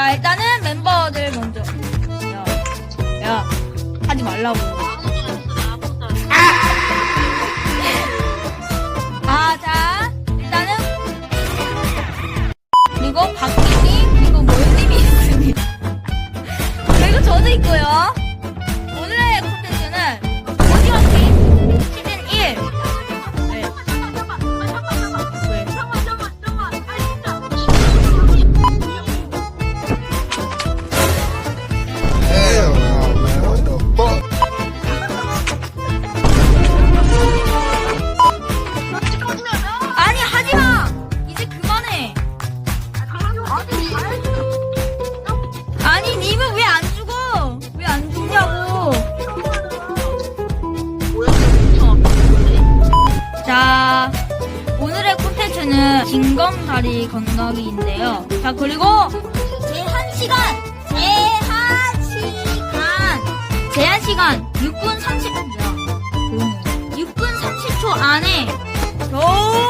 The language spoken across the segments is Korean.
자 일단은 멤버들 먼저. 야, 야 하지 말라고. 아자 일단은 그리고 박기님 그리고 몰님이 있습니다 그리고 저도 있고요. 아니, 님은 왜 안 죽어? 왜 안 죽냐고. 자, 오늘의 콘텐츠는 징검다리 건너기인데요. 자, 그리고 제한 시간! 제한 시간! 제한 시간 6분 30초입니다. 6분 30초 안에 여기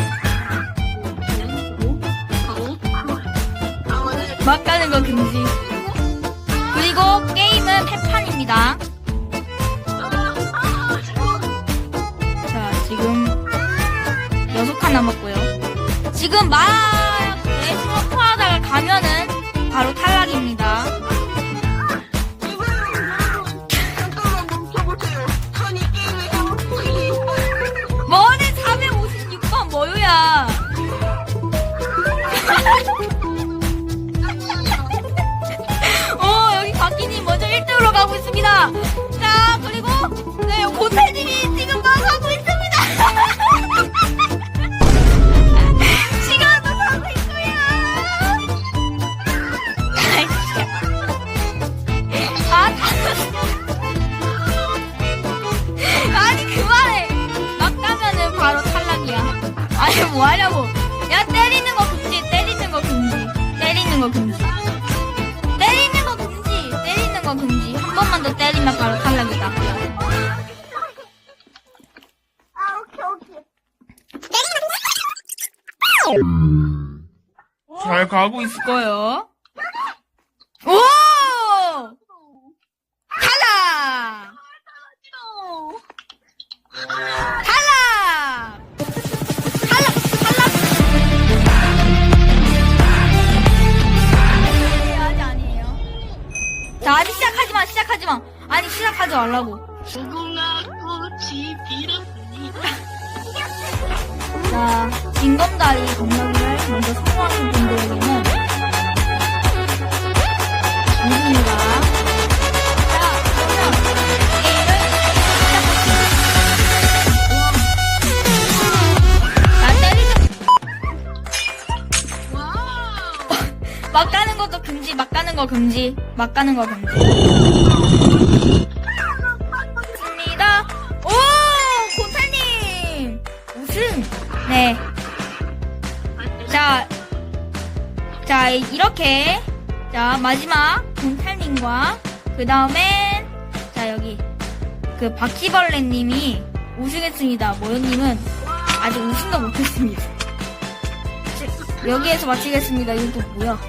막 가는 거 금지. 그리고 게임은 패판입니다. 자 지금 여섯 칸 남았고요. 지금 막 그리고, 네, 고태님이 지금 막 하고 있습니다. 시간도 가고 있고요. 아이씨. 아, 다 아니, 그만해. 막 가면은 바로 탈락이야. 아니, 뭐 하려고. 잘 가고 있을 거예요. 오! 탈락! 탈락! 탈락! 탈락! 아니에요, 아직 아니에요. 자, 아직 시작하지 마, 시작하지 마. 아니, 시작하지 말라고. 무궁화 꽃이 피었습니다. 자, 징검다리 건너기를 먼저 성공하신 분들에게는 우승입니다. 자, 그러면 게임을 시작하겠습니다. 자, 때리는 막 가는 것도 금지, 막 가는 거 금지, 막 가는 거 금지. 네. 자, 자, 이렇게. 자, 마지막 곰탈님과, 그 다음엔, 자, 여기. 그 바퀴벌레님이 우승했습니다. 모연님은 아직 우승도 못했습니다. 여기에서 마치겠습니다. 이건 또 뭐야?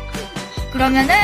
그러면은